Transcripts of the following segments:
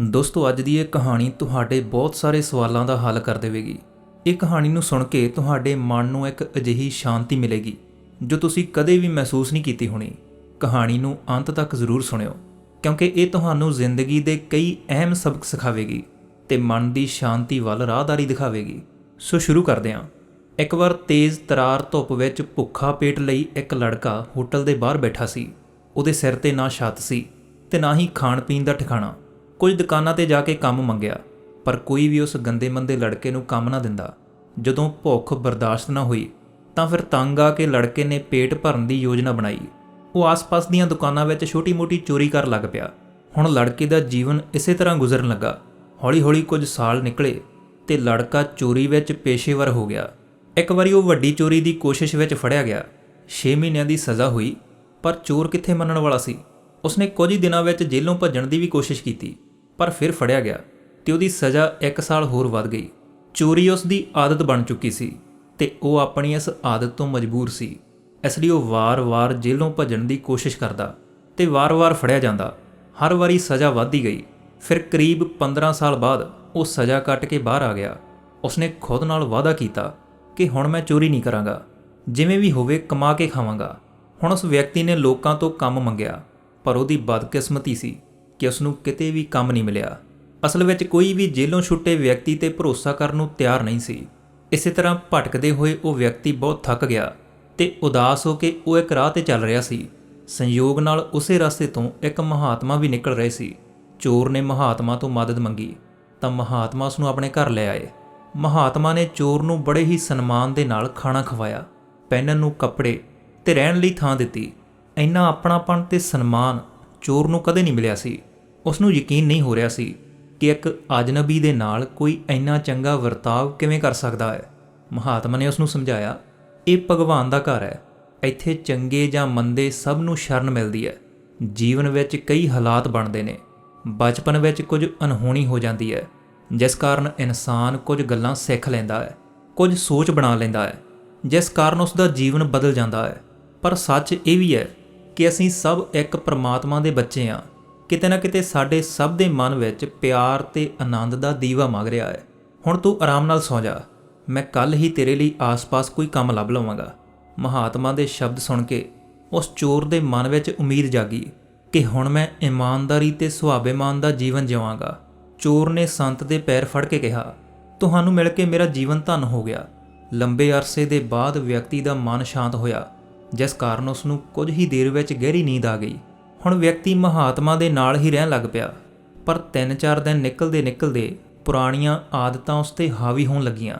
ਦੋਸਤੋ, ਅੱਜ ਦੀ ਇਹ ਕਹਾਣੀ ਤੁਹਾਡੇ ਬਹੁਤ ਸਾਰੇ ਸਵਾਲਾਂ ਦਾ ਹੱਲ ਕਰ ਦੇਵੇਗੀ। ਇਹ ਕਹਾਣੀ ਨੂੰ ਸੁਣ ਕੇ ਤੁਹਾਡੇ ਮਨ ਨੂੰ ਇੱਕ ਅਜਿਹੀ ਸ਼ਾਂਤੀ ਮਿਲੇਗੀ, ਜੋ ਤੁਸੀਂ ਕਦੇ ਵੀ ਮਹਿਸੂਸ ਨਹੀਂ ਕੀਤੀ ਹੋਣੀ। ਕਹਾਣੀ ਨੂੰ ਅੰਤ ਤੱਕ ਜ਼ਰੂਰ ਸੁਣਿਓ, ਕਿਉਂਕਿ ਇਹ ਤੁਹਾਨੂੰ ਜ਼ਿੰਦਗੀ ਦੇ ਕਈ ਅਹਿਮ ਸਬਕ ਸਿਖਾਵੇਗੀ ਤੇ ਮਨ ਦੀ ਸ਼ਾਂਤੀ ਵੱਲ ਰਾਹਦਾਰੀ ਦਿਖਾਵੇਗੀ। ਸੋ ਸ਼ੁਰੂ ਕਰਦੇ ਹਾਂ। ਇੱਕ ਵਾਰ ਤੇਜ਼ ਤਰਾਰ ਧੁੱਪ ਵਿੱਚ ਭੁੱਖਾ ਪੇਟ ਲਈ ਇੱਕ ਲੜਕਾ ਹੋਟਲ ਦੇ ਬਾਹਰ ਬੈਠਾ ਸੀ। ਉਹਦੇ ਸਿਰ ਤੇ ਨਾ ਛੱਤ ਸੀ ਤੇ ਨਾ ਹੀ ਖਾਣ ਪੀਣ ਦਾ ਠਿਕਾਣਾ। ਕੁਝ ਦੁਕਾਨਾਂ ਤੇ ਜਾ ਕੇ ਕੰਮ ਮੰਗਿਆ, ਪਰ ਕੋਈ ਵੀ ਉਸ ਗੰਦੇ ਮੰਦੇ ਲੜਕੇ ਨੂੰ ਕੰਮ ਨਾ ਦਿੰਦਾ। ਜਦੋਂ ਭੁੱਖ ਬਰਦਾਸ਼ਤ ਨਾ ਹੋਈ, ਤਾਂ ਫਿਰ ਤੰਗ ਆ ਕੇ ਲੜਕੇ ਨੇ ਪੇਟ ਭਰਨ ਦੀ ਯੋਜਨਾ ਬਣਾਈ। ਉਹ ਆਸ-ਪਾਸ ਦੀਆਂ ਦੁਕਾਨਾਂ ਵਿੱਚ ਛੋਟੀ-ਮੋਟੀ ਚੋਰੀ ਕਰਨ ਲੱਗ ਪਿਆ। ਹੁਣ ਲੜਕੇ ਦਾ ਜੀਵਨ ਇਸੇ ਤਰ੍ਹਾਂ ਗੁਜ਼ਰਨ ਲੱਗਾ। ਹੌਲੀ-ਹੌਲੀ ਕੁਝ ਸਾਲ ਨਿਕਲੇ ਤੇ ਲੜਕਾ ਚੋਰੀ ਵਿੱਚ ਪੇਸ਼ੇਵਰ ਹੋ ਗਿਆ। ਇੱਕ ਵਾਰੀ ਉਹ ਵੱਡੀ ਚੋਰੀ ਦੀ ਕੋਸ਼ਿਸ਼ ਵਿੱਚ ਫੜਿਆ ਗਿਆ। 6 ਮਹੀਨਿਆਂ ਦੀ ਸਜ਼ਾ ਹੋਈ, ਪਰ ਚੋਰ ਕਿੱਥੇ ਮੰਨਣ ਵਾਲਾ ਸੀ? ਉਸਨੇ ਕੁਝ ਹੀ ਦਿਨਾਂ ਵਿੱਚ ਜੇਲ੍ਹੋਂ ਭੱਜਣ ਦੀ ਵੀ ਕੋਸ਼ਿਸ਼ ਕੀਤੀ। ਪਰ ਫਿਰ ਫੜਿਆ ਗਿਆ ਤੇ ਉਹਦੀ ਸਜ਼ਾ 1 ਸਾਲ ਹੋਰ ਵੱਧ ਗਈ। ਚੋਰੀ ਉਸ ਦੀ ਆਦਤ ਬਣ ਚੁੱਕੀ ਸੀ ਤੇ ਉਹ ਆਪਣੀ ਇਸ ਆਦਤ ਤੋਂ ਮਜਬੂਰ ਸੀ। ਇਸ ਲਈ ਉਹ ਵਾਰ-ਵਾਰ ਜੇਲ੍ਹੋਂ ਭੱਜਣ ਦੀ ਕੋਸ਼ਿਸ਼ ਕਰਦਾ ਤੇ ਵਾਰ-ਵਾਰ ਫੜਿਆ ਜਾਂਦਾ। ਹਰ ਵਾਰੀ ਸਜ਼ਾ ਵੱਧਦੀ ਗਈ। ਫਿਰ ਕਰੀਬ 15 ਸਾਲ ਬਾਅਦ ਉਹ ਸਜ਼ਾ ਕੱਟ ਕੇ ਬਾਹਰ ਆ ਗਿਆ। ਉਸਨੇ ਖੁਦ ਨਾਲ ਵਾਅਦਾ ਕੀਤਾ ਕਿ ਹੁਣ ਮੈਂ ਚੋਰੀ ਨਹੀਂ ਕਰਾਂਗਾ। ਜਿਵੇਂ ਵੀ ਹੋਵੇ ਕਮਾ ਕੇ ਖਾਵਾਂਗਾ। ਹੁਣ ਉਸ ਵਿਅਕਤੀ ਨੇ ਲੋਕਾਂ ਤੋਂ ਕੰਮ ਮੰਗਿਆ, ਪਰ ਉਹਦੀ ਬਦਕਿਸਮਤੀ ਸੀ। ਕਿ ਉਸ ਨੂੰ ਕਿਤੇ ਵੀ ਕੰਮ ਨਹੀਂ ਮਿਲਿਆ। ਅਸਲ ਵਿੱਚ ਕੋਈ ਵੀ ਜੇਲੋਂ ਛੁੱਟੇ ਵਿਅਕਤੀ ਤੇ ਭਰੋਸਾ ਕਰਨ ਨੂੰ ਤਿਆਰ ਨਹੀਂ ਸੀ। ਇਸੇ ਤਰ੍ਹਾਂ ਭਟਕਦੇ ਹੋਏ ਉਹ ਵਿਅਕਤੀ ਬਹੁਤ ਥੱਕ ਗਿਆ ਤੇ ਉਦਾਸ ਹੋ ਕੇ ਉਹ ਇੱਕ ਰਾਹ ਤੇ ਚੱਲ ਰਿਹਾ ਸੀ। ਸੰਯੋਗ ਨਾਲ ਉਸੇ ਰਸਤੇ ਤੋਂ ਇੱਕ ਮਹਾਤਮਾ ਵੀ ਨਿਕਲ ਰਹੇ ਸੀ। ਚੋਰ ਨੇ ਮਹਾਤਮਾ ਤੋਂ ਮਦਦ ਮੰਗੀ, ਤਾਂ ਮਹਾਤਮਾ ਉਸ ਨੂੰ ਆਪਣੇ ਘਰ ਲੈ ਆਏ। ਮਹਾਤਮਾ ਨੇ ਚੋਰ ਨੂੰ ਬੜੇ ਹੀ ਸਨਮਾਨ ਦੇ ਨਾਲ ਖਾਣਾ ਖਵਾਇਆ, ਪਹਿਨਣ ਨੂੰ ਕੱਪੜੇ ਤੇ ਰਹਿਣ ਲਈ ਥਾਂ ਦਿੱਤੀ। ਇੰਨਾ ਆਪਣਾਪਣ ਤੇ ਸਨਮਾਨ ਚੋਰ ਨੂੰ ਕਦੇ ਨਹੀਂ ਮਿਲਿਆ ਸੀ। ਉਸ ਨੂੰ ਯਕੀਨ ਨਹੀਂ ਹੋ ਰਿਹਾ ਸੀ ਕਿ ਇੱਕ ਅਜਨਬੀ ਦੇ ਨਾਲ ਕੋਈ ਇੰਨਾ ਚੰਗਾ ਵਰਤਾਵ ਕਿਵੇਂ ਕਰ ਸਕਦਾ ਹੈ। ਮਹਾਤਮਾ ਨੇ ਉਸ ਨੂੰ ਸਮਝਾਇਆ, ਇਹ ਭਗਵਾਨ ਦਾ ਘਰ ਹੈ। ਇੱਥੇ ਚੰਗੇ ਜਾਂ ਮੰਦੇ ਸਭ ਨੂੰ ਸ਼ਰਨ ਮਿਲਦੀ ਹੈ। ਜੀਵਨ ਵਿੱਚ ਕਈ ਹਾਲਾਤ ਬਣਦੇ ਨੇ। ਬਚਪਨ ਵਿੱਚ ਕੁਝ ਅਨਹੋਣੀ ਹੋ ਜਾਂਦੀ ਹੈ, ਜਿਸ ਕਾਰਨ ਇਨਸਾਨ ਕੁਝ ਗੱਲਾਂ ਸਿੱਖ ਲੈਂਦਾ ਹੈ, ਕੁਝ ਸੋਚ ਬਣਾ ਲੈਂਦਾ ਹੈ, ਜਿਸ ਕਾਰਨ ਉਸ ਦਾ ਜੀਵਨ ਬਦਲ ਜਾਂਦਾ ਹੈ। ਪਰ ਸੱਚ ਇਹ ਵੀ ਹੈ ਕਿ ਅਸੀਂ ਸਭ ਇੱਕ ਪਰਮਾਤਮਾ ਦੇ ਬੱਚੇ ਹਾਂ। ਕਿਤੇ ਨਾ ਕਿਤੇ ਸਾਡੇ ਸਭ ਦੇ ਮਨ ਵਿੱਚ ਪਿਆਰ ਤੇ ਆਨੰਦ ਦਾ ਦੀਵਾ ਮੰਗ ਰਿਹਾ ਹੈ। ਹੁਣ ਤੂੰ ਆਰਾਮ ਨਾਲ ਸੌ ਜਾ। ਮੈਂ ਕੱਲ ਹੀ ਤੇਰੇ ਲਈ ਆਸ-ਪਾਸ ਕੋਈ ਕੰਮ ਲੱਭ ਲਵਾਂਗਾ। ਮਹਾਤਮਾ ਦੇ ਸ਼ਬਦ ਸੁਣ ਕੇ ਉਸ ਚੋਰ ਦੇ ਮਨ ਵਿੱਚ ਉਮੀਦ ਜਾਗੀ ਕਿ ਹੁਣ ਮੈਂ ਇਮਾਨਦਾਰੀ ਤੇ ਸੁਭਾਵੇਮਾਨ ਦਾ ਜੀਵਨ ਜਿਵਾਂਗਾ ਚੋਰ ਨੇ ਸੰਤ ਦੇ ਪੈਰ ਫੜ ਕੇ ਕਿਹਾ, ਤੁਹਾਨੂੰ ਮਿਲ ਕੇ ਮੇਰਾ ਜੀਵਨ ਧਨ ਹੋ ਗਿਆ। ਲੰਬੇ ਅਰਸੇ ਦੇ ਬਾਅਦ ਵਿਅਕਤੀ ਦਾ ਮਨ ਸ਼ਾਂਤ ਹੋਇਆ, ਜਿਸ ਕਾਰਨ ਉਸ ਨੂੰ ਕੁਝ ਹੀ ਦੇਰ ਵਿੱਚ ਗਹਿਰੀ ਨੀਂਦ ਆ ਗਈ। ਹੁਣ ਵਿਅਕਤੀ ਮਹਾਤਮਾ ਦੇ ਨਾਲ ਹੀ ਰਹਿਣ ਲੱਗ ਪਿਆ। ਪਰ 3-4 ਦਿਨ ਨਿਕਲਦੇ ਨਿਕਲਦੇ ਪੁਰਾਣੀਆਂ ਆਦਤਾਂ ਉਸ ਤੇ ਹਾਵੀ ਹੋਣ ਲੱਗੀਆਂ।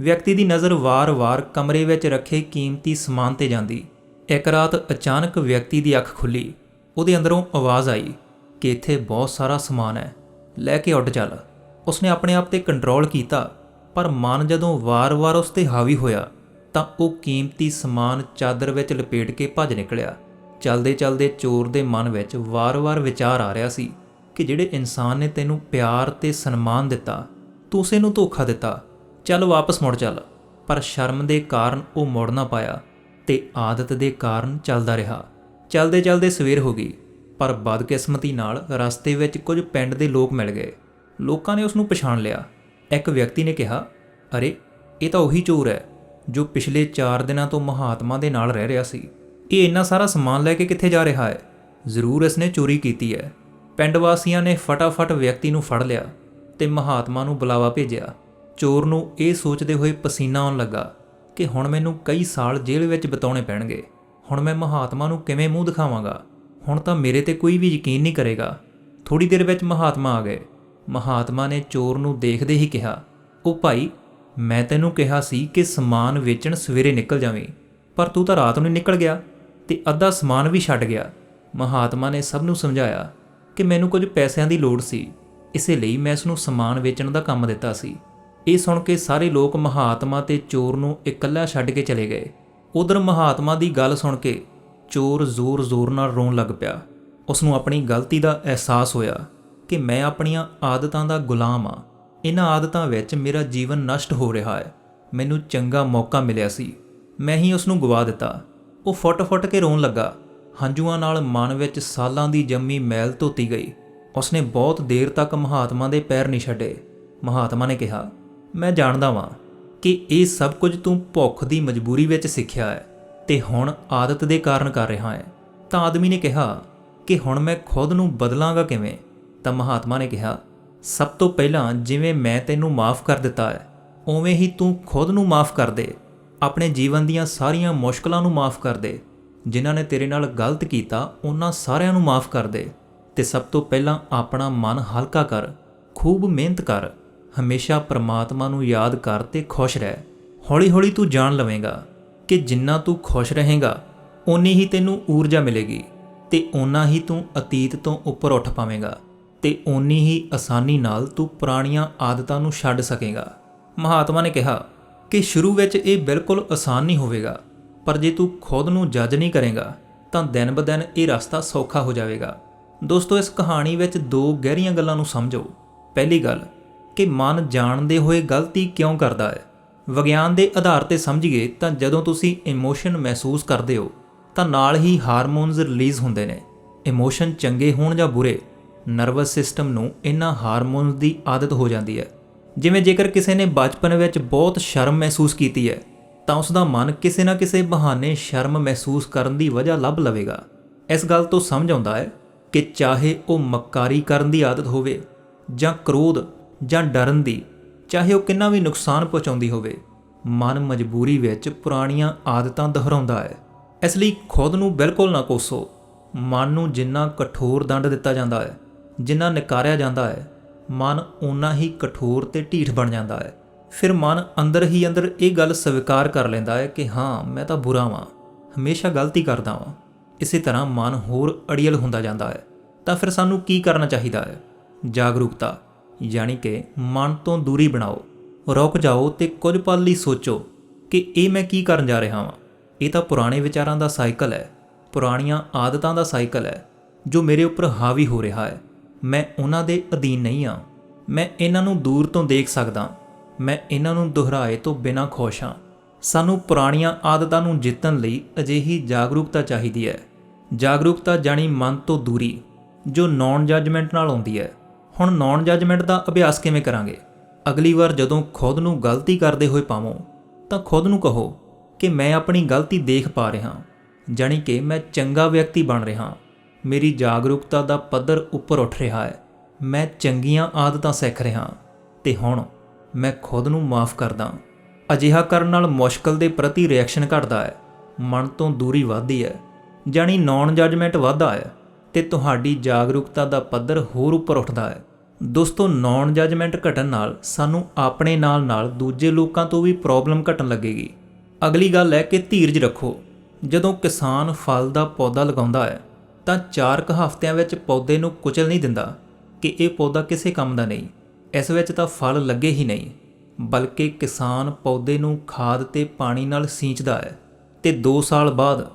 ਵਿਅਕਤੀ ਦੀ ਨਜ਼ਰ ਵਾਰ-ਵਾਰ ਕਮਰੇ ਵਿੱਚ ਰੱਖੇ ਕੀਮਤੀ ਸਮਾਨ ਤੇ ਜਾਂਦੀ। ਇੱਕ ਰਾਤ ਅਚਾਨਕ ਵਿਅਕਤੀ ਦੀ ਅੱਖ ਖੁੱਲੀ। ਉਹਦੇ ਅੰਦਰੋਂ ਆਵਾਜ਼ ਆਈ ਕਿ ਇੱਥੇ ਬਹੁਤ ਸਾਰਾ ਸਮਾਨ ਹੈ। ਲੈ ਕੇ ਉੱਡ ਚੱਲ। ਉਸਨੇ ਆਪਣੇ ਆਪ ਤੇ ਕੰਟਰੋਲ ਕੀਤਾ, ਪਰ ਮਨ ਜਦੋਂ ਵਾਰ-ਵਾਰ ਉਸ ਤੇ ਹਾਵੀ ਹੋਇਆ, ਤਾਂ ਉਹ ਕੀਮਤੀ ਸਮਾਨ ਚਾਦਰ ਵਿੱਚ ਲਪੇਟ ਕੇ ਭੱਜ ਨਿਕਲਿਆ। ਚਲਦੇ-ਚਲਦੇ ਚੋਰ ਦੇ ਮਨ ਵਿੱਚ ਵਾਰ-ਵਾਰ ਵਿਚਾਰ ਆ ਰਿਹਾ ਸੀ ਕਿ ਜਿਹੜੇ ਇਨਸਾਨ ਨੇ ਤੈਨੂੰ ਪਿਆਰ ਤੇ ਸਨਮਾਨ ਦਿੱਤਾ, ਤੂੰ ਉਸੇ ਨੂੰ ਧੋਖਾ ਦਿੱਤਾ, ਚੱਲ ਵਾਪਸ ਮੁੜ ਚੱਲ। ਪਰ ਸ਼ਰਮ ਦੇ ਕਾਰਨ ਉਹ ਮੁੜ ਨਾ ਪਾਇਆ ਤੇ ਆਦਤ ਦੇ ਕਾਰਨ ਚੱਲਦਾ ਰਿਹਾ। ਚੱਲਦੇ ਚਲਦੇ ਸਵੇਰ ਹੋ ਗਈ, ਪਰ ਬਦਕਿਸਮਤੀ ਨਾਲ ਰਸਤੇ ਵਿੱਚ ਕੁਝ ਪਿੰਡ ਦੇ ਲੋਕ ਮਿਲ ਗਏ। ਲੋਕਾਂ ਨੇ ਉਸ ਨੂੰ ਪਛਾਣ ਲਿਆ। ਇੱਕ ਵਿਅਕਤੀ ਨੇ ਕਿਹਾ, ਅਰੇ, ਇਹ ਤਾਂ ਉਹੀ ਚੋਰ ਹੈ ਜੋ ਪਿਛਲੇ 4 ਦਿਨਾਂ ਤੋਂ ਮਹਾਤਮਾ ਦੇ ਨਾਲ ਰਹਿ ਰਿਹਾ ਸੀ। ਇਹ ਇੰਨਾ ਸਾਰਾ ਸਮਾਨ ਲੈ ਕੇ ਕਿੱਥੇ ਜਾ ਰਿਹਾ ਹੈ? ਜ਼ਰੂਰ ਇਸਨੇ ਚੋਰੀ ਕੀਤੀ ਹੈ। ਪਿੰਡ ਵਾਸੀਆਂ ਨੇ ਫਟਾਫਟ ਵਿਅਕਤੀ ਨੂੰ ਫੜ ਲਿਆ ਤੇ ਮਹਾਤਮਾ ਨੂੰ ਬੁਲਾਵਾ ਭੇਜਿਆ। ਚੋਰ ਨੂੰ ਇਹ ਸੋਚਦੇ ਹੋਏ ਪਸੀਨਾ ਆਉਣ ਲੱਗਾ ਕਿ ਹੁਣ ਮੈਨੂੰ ਕਈ ਸਾਲ ਜੇਲ੍ਹ ਵਿੱਚ ਬਿਤਾਉਣੇ ਪੈਣਗੇ। ਹੁਣ ਮੈਂ ਮਹਾਤਮਾ ਨੂੰ ਕਿਵੇਂ ਮੂੰਹ ਦਿਖਾਵਾਂਗਾ? ਹੁਣ ਤਾਂ ਮੇਰੇ ਤੇ ਕੋਈ ਵੀ ਯਕੀਨ ਨਹੀਂ ਕਰੇਗਾ। ਥੋੜੀ ਦੇਰ ਵਿੱਚ ਮਹਾਤਮਾ ਆ ਗਏ। ਮਹਾਤਮਾ ਨੇ ਚੋਰ ਨੂੰ ਦੇਖਦੇ ਹੀ ਕਿਹਾ, ਉਹ ਭਾਈ, ਮੈਂ ਤੈਨੂੰ ਕਿਹਾ ਸੀ ਕਿ ਸਮਾਨ ਵੇਚਣ ਸਵੇਰੇ ਨਿਕਲ ਜਾਵੇਂ, ਪਰ ਤੂੰ ਤਾਂ ਰਾਤ ਨੂੰ ਨਿਕਲ ਗਿਆ। ਤੇ ਅੱਧਾ ਸਮਾਨ ਵੀ ਛੱਡ ਗਿਆ। ਮਹਾਤਮਾ ਨੇ ਸਭ ਨੂੰ ਸਮਝਾਇਆ ਕਿ ਮੈਨੂੰ ਕੁਝ ਪੈਸਿਆਂ ਦੀ ਲੋੜ ਸੀ। ਇਸੇ ਲਈ ਮੈਂ ਇਸ ਨੂੰ ਸਮਾਨ ਵੇਚਣ ਦਾ ਕੰਮ ਦਿੱਤਾ ਸੀ। ਇਹ ਸੁਣ ਕੇ ਸਾਰੇ ਲੋਕ ਮਹਾਤਮਾ ਤੇ ਚੋਰ ਨੂੰ ਇਕੱਲਾ ਛੱਡ ਕੇ ਚਲੇ ਗਏ। ਉਧਰ ਮਹਾਤਮਾ ਦੀ ਗੱਲ ਸੁਣ ਕੇ ਚੋਰ ਜ਼ੋਰ-ਜ਼ੋਰ ਨਾਲ ਰੋਣ ਲੱਗ ਪਿਆ। ਉਸ ਨੂੰ ਆਪਣੀ ਗਲਤੀ ਦਾ ਅਹਿਸਾਸ ਹੋਇਆ ਕਿ ਮੈਂ ਆਪਣੀਆਂ ਆਦਤਾਂ ਦਾ ਗੁਲਾਮ ਆ ਇਹਨਾਂ ਆਦਤਾਂ ਵਿੱਚ ਮੇਰਾ ਜੀਵਨ ਨਸ਼ਟ ਹੋ ਰਿਹਾ ਹੈ। ਮੈਨੂੰ ਚੰਗਾ ਮੌਕਾ ਮਿਲਿਆ ਸੀ। ਮੈਂ ਹੀ ਉਸ ਨੂੰ ਗਵਾ ਦਿੱਤਾ। ਉਹ ਫੁੱਟ-ਫੁੱਟ ਕੇ ਰੋਣ ਲੱਗਾ। ਹੰਝੂਆਂ ਨਾਲ ਮਨ ਵਿੱਚ ਸਾਲਾਂ ਦੀ ਜੰਮੀ ਮੈਲ ਧੋਤੀ ਗਈ। ਉਸਨੇ ਬਹੁਤ ਦੇਰ ਤੱਕ ਮਹਾਤਮਾ ਦੇ ਪੈਰ ਨਹੀਂ ਛੱਡੇ। ਮਹਾਤਮਾ ਨੇ ਕਿਹਾ, ਮੈਂ ਜਾਣਦਾ ਵਾਂ ਕਿ ਇਹ ਸਭ ਕੁਝ ਤੂੰ ਭੁੱਖ ਦੀ ਮਜਬੂਰੀ ਵਿੱਚ ਸਿੱਖਿਆ ਹੈ ਤੇ ਹੁਣ ਆਦਤ ਦੇ ਕਾਰਨ ਕਰ ਰਿਹਾ ਹੈ। ਤਾਂ ਆਦਮੀ ਨੇ ਕਿਹਾ ਕਿ ਹੁਣ ਮੈਂ ਖੁਦ ਨੂੰ ਬਦਲਾਂਗਾ ਕਿਵੇਂ? ਤਾਂ ਮਹਾਤਮਾ ਨੇ ਕਿਹਾ, ਸਭ ਤੋਂ ਪਹਿਲਾਂ ਜਿਵੇਂ ਮੈਂ ਤੈਨੂੰ ਮਾਫ ਕਰ ਦਿੱਤਾ ਹੈ, ਉਵੇਂ ਹੀ ਤੂੰ ਖੁਦ ਨੂੰ ਮਾਫ ਕਰ ਦੇ। ਆਪਣੇ ਜੀਵਨ ਦੀਆਂ ਸਾਰੀਆਂ ਮੁਸ਼ਕਲਾਂ ਨੂੰ ਮਾਫ ਕਰ ਦੇ। ਜਿਨ੍ਹਾਂ ਨੇ ਤੇਰੇ ਨਾਲ ਗਲਤ ਕੀਤਾ, ਉਹਨਾਂ ਸਾਰਿਆਂ ਨੂੰ ਮਾਫ ਕਰ ਦੇ। ਤੇ ਸਭ ਤੋਂ ਪਹਿਲਾਂ ਆਪਣਾ ਮਨ ਹਲਕਾ ਕਰ, ਖੂਬ ਮਿਹਨਤ ਕਰ। ਹਮੇਸ਼ਾ ਪ੍ਰਮਾਤਮਾ ਨੂੰ ਯਾਦ ਕਰ ਤੇ ਖੁਸ਼ ਰਹਿ। ਹੌਲੀ-ਹੌਲੀ ਤੂੰ ਜਾਣ ਲਵੇਂਗਾ ਕਿ ਜਿੰਨਾ ਤੂੰ ਖੁਸ਼ ਰਹੇਂਗਾ, ਓਨੀ ਹੀ ਤੈਨੂੰ ਊਰਜਾ ਮਿਲੇਗੀ। ਤੇ ਓਨਾ ਹੀ ਤੂੰ ਅਤੀਤ ਤੋਂ ਉੱਪਰ ਉੱਠ ਪਾਵੇਂਗਾ। ਤੇ ਓਨੀ ਹੀ ਆਸਾਨੀ ਨਾਲ ਤੂੰ ਪੁਰਾਣੀਆਂ ਆਦਤਾਂ ਨੂੰ ਛੱਡ ਸਕੇਗਾ। ਮਹਾਤਮਾ ਨੇ ਕਿਹਾ ਕਿ ਸ਼ੁਰੂ ਵਿੱਚ ਇਹ ਬਿਲਕੁਲ ਆਸਾਨ ਨਹੀਂ ਹੋਵੇਗਾ, ਪਰ ਜੇ ਤੂੰ ਖੁਦ ਨੂੰ ਜੱਜ ਨਹੀਂ ਕਰੇਗਾ, ਤਾਂ ਦਿਨ-ਬਦਿਨ ਇਹ ਰਸਤਾ ਸੌਖਾ ਹੋ ਜਾਵੇਗਾ। ਦੋਸਤੋ, ਇਸ ਕਹਾਣੀ ਵਿੱਚ ਦੋ ਗਹਿਰੀਆਂ ਗੱਲਾਂ ਨੂੰ ਸਮਝੋ। ਪਹਿਲੀ ਗੱਲ, ਕਿ ਮਨ ਜਾਣਦੇ ਹੋਏ ਗਲਤੀ ਕਿਉਂ ਕਰਦਾ ਹੈ? ਵਿਗਿਆਨ ਦੇ ਆਧਾਰ ਤੇ ਸਮਝੀਏ ਤਾਂ ਜਦੋਂ ਤੁਸੀਂ ਇਮੋਸ਼ਨ ਮਹਿਸੂਸ ਕਰਦੇ ਹੋ, ਤਾਂ ਨਾਲ ਹੀ ਹਾਰਮੋਨਸ ਰਿਲੀਜ਼ ਹੁੰਦੇ ਨੇ। ਇਮੋਸ਼ਨ ਚੰਗੇ ਹੋਣ ਜਾਂ ਬੁਰੇ, ਨਰਵਸ ਸਿਸਟਮ ਨੂੰ ਇਹਨਾਂ ਹਾਰਮੋਨਸ ਦੀ ਆਦਤ ਹੋ ਜਾਂਦੀ ਹੈ। ਜਿਵੇਂ ਜੇਕਰ ਕਿਸੇ ਨੇ ਬਚਪਨ ਵਿੱਚ ਬਹੁਤ ਸ਼ਰਮ ਮਹਿਸੂਸ ਕੀਤੀ ਹੈ, ਤਾਂ ਉਸ ਦਾ ਮਨ ਕਿਸੇ ਨਾ ਕਿਸੇ ਬਹਾਨੇ ਸ਼ਰਮ ਮਹਿਸੂਸ ਕਰਨ ਦੀ ਵਜ੍ਹਾ ਲੱਭ ਲਵੇਗਾ। ਇਸ ਗੱਲ ਤੋਂ ਸਮਝ ਆਉਂਦਾ ਹੈ ਕਿ ਚਾਹੇ ਉਹ ਮੱਕਾਰੀ ਕਰਨ ਦੀ ਆਦਤ ਹੋਵੇ, ਜਾਂ ਕ੍ਰੋਧ, ਜਾਂ ਡਰਨ ਦੀ, ਚਾਹੇ ਉਹ ਕਿੰਨਾ ਵੀ ਨੁਕਸਾਨ ਪਹੁੰਚਾਉਂਦੀ ਹੋਵੇ, ਮਨ ਮਜਬੂਰੀ ਵਿੱਚ ਪੁਰਾਣੀਆਂ ਆਦਤਾਂ ਦੁਹਰਾਉਂਦਾ ਹੈ। ਇਸ ਲਈ ਖੁਦ ਨੂੰ ਬਿਲਕੁਲ ਨਾ ਕੋਸੋ। ਮਨ ਨੂੰ ਜਿੰਨਾ ਕਠੋਰ ਦੰਡ ਦਿੱਤਾ ਜਾਂਦਾ ਹੈ, ਜਿੰਨਾ ਨਕਾਰਿਆ ਜਾਂਦਾ ਹੈ ਮਨ ਓਨਾ ਹੀ ਕਠੋਰ ਤੇ ਢੀਠ ਬਣ ਜਾਂਦਾ ਹੈ। ਫਿਰ ਮਨ ਅੰਦਰ ਹੀ ਅੰਦਰ ਇਹ ਗੱਲ ਸਵੀਕਾਰ ਕਰ ਲੈਂਦਾ ਹੈ ਕਿ ਹਾਂ, ਮੈਂ ਤਾਂ ਬੁਰਾ ਵਾਂ। ਹਮੇਸ਼ਾ ਗਲਤੀ ਕਰਦਾ ਵਾਂ। ਇਸੇ ਤਰ੍ਹਾਂ ਮਨ ਹੋਰ ਅੜੀਅਲ ਹੁੰਦਾ ਜਾਂਦਾ ਹੈ। ਤਾਂ ਫਿਰ ਸਾਨੂੰ ਕੀ ਕਰਨਾ ਚਾਹੀਦਾ ਹੈ? ਜਾਗਰੂਕਤਾ, ਯਾਨੀ ਕਿ ਮਨ ਤੋਂ ਦੂਰੀ ਬਣਾਓ। ਰੁਕ ਜਾਓ ਤੇ ਕੁਝ ਪਲ ਲਈ ਸੋਚੋ ਕਿ ਇਹ ਮੈਂ ਕੀ ਕਰਨ ਜਾ ਰਿਹਾ ਹਾਂ ਇਹ ਤਾਂ ਪੁਰਾਣੇ ਵਿਚਾਰਾਂ ਦਾ ਸਾਈਕਲ ਹੈ। ਪੁਰਾਣੀਆਂ ਆਦਤਾਂ ਦਾ ਸਾਈਕਲ ਹੈ, ਜੋ ਮੇਰੇ ਉੱਪਰ ਹਾਵੀ ਹੋ ਰਿਹਾ ਹੈ। ਮੈਂ ਉਹਨਾਂ ਦੇ ਅਧੀਨ ਨਹੀਂ ਹਾਂ। ਮੈਂ ਇਹਨਾਂ ਨੂੰ ਦੂਰ ਤੋਂ ਦੇਖ ਸਕਦਾ। ਮੈਂ ਇਹਨਾਂ ਨੂੰ ਦੁਹਰਾਏ ਤੋਂ ਬਿਨਾਂ ਖੁਸ਼ ਹਾਂ। ਸਾਨੂੰ ਪੁਰਾਣੀਆਂ ਆਦਤਾਂ ਨੂੰ ਜਿੱਤਣ ਲਈ ਅਜਿਹੀ ਜਾਗਰੂਕਤਾ ਚਾਹੀਦੀ ਹੈ। ਜਾਗਰੂਕਤਾ ਜਾਣੀ ਮਨ ਤੋਂ ਦੂਰੀ, ਜੋ ਨੌਨ ਜੱਜਮੈਂਟ ਨਾਲ ਆਉਂਦੀ ਹੈ। ਹੁਣ ਨੌਨ ਜੱਜਮੈਂਟ ਦਾ ਅਭਿਆਸ ਕਿਵੇਂ ਕਰਾਂਗੇ? ਅਗਲੀ ਵਾਰ ਜਦੋਂ ਖੁਦ ਨੂੰ ਗਲਤੀ ਕਰਦੇ ਹੋਏ ਪਾਵੋ, ਤਾਂ ਖੁਦ ਨੂੰ ਕਹੋ ਕਿ ਮੈਂ ਆਪਣੀ ਗਲਤੀ ਦੇਖ ਪਾ ਰਿਹਾ ਜਾਣੀ ਕਿ ਮੈਂ ਚੰਗਾ ਵਿਅਕਤੀ ਬਣ ਰਿਹਾ ਮੇਰੀ ਜਾਗਰੂਕਤਾ ਦਾ ਪੱਧਰ ਉੱਪਰ ਉੱਠ ਰਿਹਾ ਹੈ। ਮੈਂ ਚੰਗੀਆਂ ਆਦਤਾਂ ਸਿੱਖ ਰਿਹਾ ਤੇ ਹੁਣ ਮੈਂ ਖੁਦ ਨੂੰ ਮਾਫ ਕਰਦਾ ਅਜਿਹਾ ਕਰਨ ਨਾਲ ਮੁਸ਼ਕਲ ਦੇ ਪ੍ਰਤੀ ਰਿਐਕਸ਼ਨ ਘਟਦਾ ਹੈ। ਮਨ ਤੋਂ ਦੂਰੀ ਵੱਧਦੀ ਹੈ। ਜਾਣੀ ਨੌਨ ਜੱਜਮੈਂਟ ਵੱਧਦਾ ਹੈ। ਤੇ ਤੁਹਾਡੀ ਜਾਗਰੂਕਤਾ ਦਾ ਪੱਧਰ ਹੋਰ ਉੱਪਰ ਉੱਠਦਾ ਹੈ। ਦੋਸਤੋ ਨੌਨ ਜੱਜਮੈਂਟ ਘਟਣ ਨਾਲ ਸਾਨੂੰ ਆਪਣੇ ਨਾਲ ਨਾਲ ਦੂਜੇ ਲੋਕਾਂ ਤੋਂ ਵੀ ਪ੍ਰੋਬਲਮ ਘਟਣ ਲੱਗੇਗੀ। ਅਗਲੀ ਗੱਲ ਹੈ ਕਿ ਧੀਰਜ ਰੱਖੋ। ਜਦੋਂ ਕਿਸਾਨ ਫਲ ਦਾ ਪੌਦਾ ਲਗਾਉਂਦਾ ਹੈ ਤਾਂ 4 ਕੁ ਹਫ਼ਤਿਆਂ ਵਿੱਚ ਪੌਦੇ ਨੂੰ ਕੁਚਲ ਨਹੀਂ ਦਿੰਦਾ ਕਿ ਇਹ ਪੌਦਾ ਕਿਸੇ ਕੰਮ ਦਾ ਨਹੀਂ। ਇਸ ਵਿੱਚ ਤਾਂ ਫਲ ਲੱਗੇ ਹੀ ਨਹੀਂ, ਬਲਕਿ ਕਿਸਾਨ ਪੌਦੇ ਨੂੰ ਖਾਦ ਤੇ ਪਾਣੀ ਨਾਲ ਸਿੰਚਦਾ ਹੈ ਤੇ 2 ਸਾਲ ਬਾਅਦ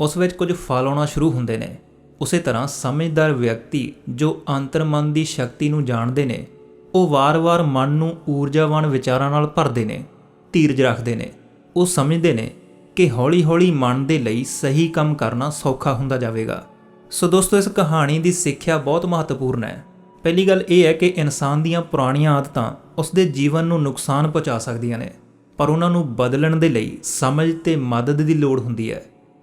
ਉਸ ਵਿੱਚ ਕੁਝ ਫਲ ਆਉਣਾ ਸ਼ੁਰੂ ਹੁੰਦੇ ਨੇ। ਉਸੇ ਤਰ੍ਹਾਂ ਸਮਝਦਾਰ ਵਿਅਕਤੀ ਜੋ ਅੰਤਰਮਨ ਦੀ ਸ਼ਕਤੀ ਨੂੰ ਜਾਣਦੇ ਨੇ, ਉਹ ਵਾਰ-ਵਾਰ ਮਨ ਨੂੰ ਊਰਜਾਵਾਨ ਵਿਚਾਰਾਂ ਨਾਲ ਭਰਦੇ ਨੇ, ਧੀਰਜ ਰੱਖਦੇ ਨੇ। ਉਹ ਸਮਝਦੇ ਨੇ ਕਿ ਹੌਲੀ-ਹੌਲੀ ਮਨ ਦੇ ਲਈ ਸਹੀ ਕੰਮ ਕਰਨਾ ਸੌਖਾ ਹੁੰਦਾ ਜਾਵੇਗਾ। ਸੋ ਦੋਸਤੋ, ਇਸ ਕਹਾਣੀ ਦੀ ਸਿੱਖਿਆ ਬਹੁਤ ਮਹੱਤਵਪੂਰਨ ਹੈ। ਪਹਿਲੀ ਗੱਲ ਇਹ ਹੈ ਕਿ ਇਨਸਾਨ ਦੀਆਂ ਪੁਰਾਣੀਆਂ ਆਦਤਾਂ ਉਸ ਦੇ ਜੀਵਨ ਨੂੰ ਨੁਕਸਾਨ ਪਹੁੰਚਾ ਸਕਦੀਆਂ ਨੇ, ਪਰ ਉਹਨਾਂ ਨੂੰ ਬਦਲਣ ਦੇ ਲਈ ਸਮਝ ਤੇ ਮਦਦ ਦੀ ਲੋੜ ਹੁੰਦੀ ਹੈ।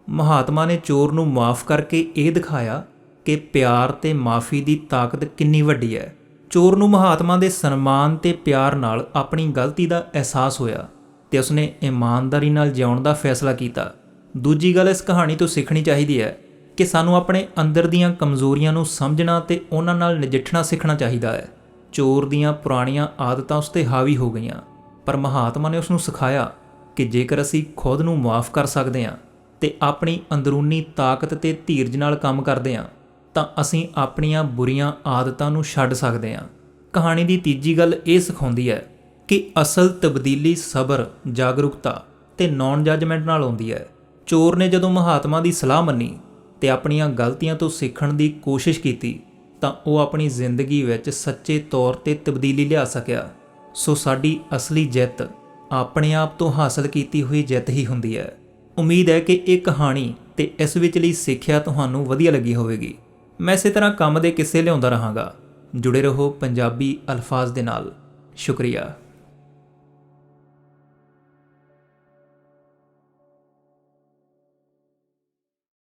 ਮਹਾਤਮਾ ਨੇ ਚੋਰ ਨੂੰ ਮਾਫ ਕਰਕੇ ਇਹ ਦਿਖਾਇਆ ਕਿ ਪਿਆਰ ਤੇ ਮਾਫੀ ਦੀ ਤਾਕਤ ਕਿੰਨੀ ਵੱਡੀ ਹੈ। ਚੋਰ ਨੂੰ ਮਹਾਤਮਾ ਦੇ ਸਨਮਾਨ ਤੇ ਪਿਆਰ ਨਾਲ ਆਪਣੀ ਗਲਤੀ ਦਾ ਅਹਿਸਾਸ ਹੋਇਆ ਤੇ ਉਸਨੇ ਇਮਾਨਦਾਰੀ ਨਾਲ ਜਿਉਣ ਦਾ ਫੈਸਲਾ ਕੀਤਾ। ਦੂਜੀ ਗੱਲ ਇਸ ਕਹਾਣੀ ਤੋਂ ਸਿੱਖਣੀ ਚਾਹੀਦੀ ਹੈ ਕਿ ਸਾਨੂੰ ਆਪਣੇ ਅੰਦਰ ਦੀਆਂ ਕਮਜ਼ੋਰੀਆਂ ਨੂੰ ਸਮਝਣਾ ਤੇ ਉਹਨਾਂ ਨਾਲ ਨਜਿੱਠਣਾ ਸਿੱਖਣਾ ਚਾਹੀਦਾ ਹੈ। ਚੋਰ ਦੀਆਂ ਪੁਰਾਣੀਆਂ ਆਦਤਾਂ ਉਸ ਤੇ ਹਾਵੀ ਹੋ ਗਈਆਂ, ਪਰ ਮਹਾਤਮਾ ਨੇ ਉਸ ਨੂੰ ਸਿਖਾਇਆ ਕਿ ਜੇਕਰ ਅਸੀਂ ਖੁਦ ਨੂੰ ਮਾਫ ਕਰ ਸਕਦੇ ਹਾਂ ਤੇ ਆਪਣੀ ਅੰਦਰੂਨੀ ਤਾਕਤ ਤੇ ਧੀਰਜ ਨਾਲ ਕੰਮ ਕਰਦੇ ਹਾਂ, ਤਾਂ ਅਸੀਂ ਆਪਣੀਆਂ ਬੁਰੀਆਂ ਆਦਤਾਂ ਨੂੰ ਛੱਡ ਸਕਦੇ ਹਾਂ। ਕਹਾਣੀ ਦੀ ਤੀਜੀ ਗੱਲ ਇਹ ਸਿਖਾਉਂਦੀ ਹੈ ਕਿ ਅਸਲ ਤਬਦੀਲੀ ਸਬਰ, ਜਾਗਰੂਕਤਾ ਤੇ ਨੌਨ ਜੱਜਮੈਂਟ ਨਾਲ ਆਉਂਦੀ ਹੈ। ਚੋਰ ਨੇ ਜਦੋਂ ਮਹਾਤਮਾ ਦੀ ਸਲਾਹ ਮੰਨੀ ਤੇ ਆਪਣੀਆਂ ਗਲਤੀਆਂ ਤੋਂ ਸਿੱਖਣ ਦੀ ਕੋਸ਼ਿਸ਼ ਕੀਤੀ, ਤਾਂ ਉਹ ਆਪਣੀ ਜ਼ਿੰਦਗੀ ਵਿੱਚ ਸੱਚੇ ਤੌਰ ਤੇ ਤਬਦੀਲੀ ਲਿਆ ਸਕਿਆ। ਸੋ ਸਾਡੀ ਅਸਲੀ ਜਿੱਤ ਆਪਣੇ ਆਪ ਤੋਂ ਹਾਸਲ ਕੀਤੀ ਹੋਈ ਜਿੱਤ ਹੀ ਹੁੰਦੀ ਹੈ। ਉਮੀਦ ਹੈ ਕਿ ਇਹ ਕਹਾਣੀ ਤੇ ਇਸ ਵਿੱਚ ਲਈ ਸਿੱਖਿਆ ਤੁਹਾਨੂੰ ਵਧੀਆ ਲੱਗੀ ਹੋਵੇਗੀ। ਮੈਂ ਇਸੇ ਤਰ੍ਹਾਂ ਕੰਮ ਦੇ ਕਿੱਸੇ ਲਿਆਉਂਦਾ ਰਹਾਂਗਾ। ਜੁੜੇ ਰਹੋ ਪੰਜਾਬੀ ਅਲਫਾਜ਼ ਦੇ ਨਾਲ। ਸ਼ੁਕਰੀਆ।